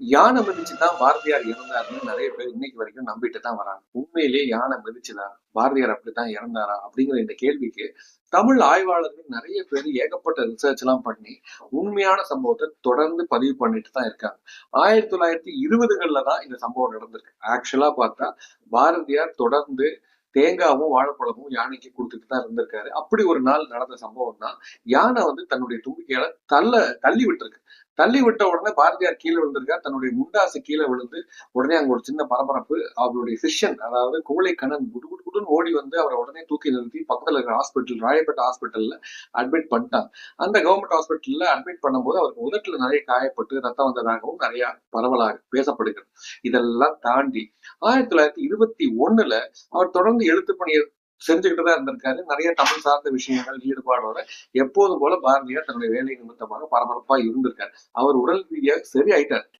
யானை மிதிச்சு தான் பாரதியார் இறந்தாருன்னு நிறைய பேர் இன்னைக்கு வரைக்கும் நம்பிட்டு தான் வராங்க. உண்மையிலேயே யானை மிதிச்சுதான் பாரதியார் அப்படித்தான் இறந்தாரா? அப்படிங்கிற இந்த கேள்விக்கு தமிழ் ஆய்வாளர்கள் நிறைய பேர் ஏகப்பட்ட ரிசர்ச் எல்லாம் பண்ணி உண்மையான சம்பவத்தை தொடர்ந்து பதிவு பண்ணிட்டு தான் இருக்காங்க. ஆயிரத்தி தொள்ளாயிரத்தி இருபதுகள்ல தான் இந்த சம்பவம் நடந்திருக்கு. ஆக்சுவலா பார்த்தா பாரதியார் தொடர்ந்து தேங்காவும் வாழைப்பழமும் யானைக்கு கொடுத்துட்டு தான் இருந்திருக்காரு. அப்படி ஒரு நாள் நடந்த சம்பவம் தான் யானை வந்து தன்னுடைய தும்பிக்கையால தள்ள தள்ளி விட்டுருக்கு. தள்ளி விட்ட உடனே பாரதியார் கீழே விழுந்திருக்கார். தன்னுடைய முண்டாசு கீழே விழுந்து உடனே அங்க ஒரு சின்ன பரபரப்பு. அவருடைய சிஷ்யன் அதாவது குவளை கண்ணன் குடு குடுன்னு ஓடி வந்து அவரை உடனே தூக்கி நிறுத்தி பக்கத்துல இருக்கிற ஹாஸ்பிட்டல் ராயப்பேட்டை ஹாஸ்பிட்டல்ல அட்மிட் பண்ணிட்டாங்க அந்த கவர்மெண்ட் ஹாஸ்பிட்டல்ல அட்மிட் பண்ணும்போது அவருக்கு உதட்டுல நிறைய காயப்பட்டு ரத்தம் வந்ததாகவும் நிறைய பரவலாக பேசப்படுகிறது. இதெல்லாம் தாண்டி ஆயிரத்தி தொள்ளாயிரத்தி இருபத்தி ஒண்ணுல அவர் தொடர்ந்து எழுத்து பணியை செஞ்சுக்கிட்டு தான் இருந்திருக்காரு. நிறைய தமிழ் சார்ந்த விஷயங்கள் ஈடுபாடோட எப்போதும் போல பாரதியார் தன்னுடைய வேலை நிமித்தமாக பரபரப்பா இருந்திருக்காரு. அவர் உடல் ரீதியாக சரி ஆயிட்டார்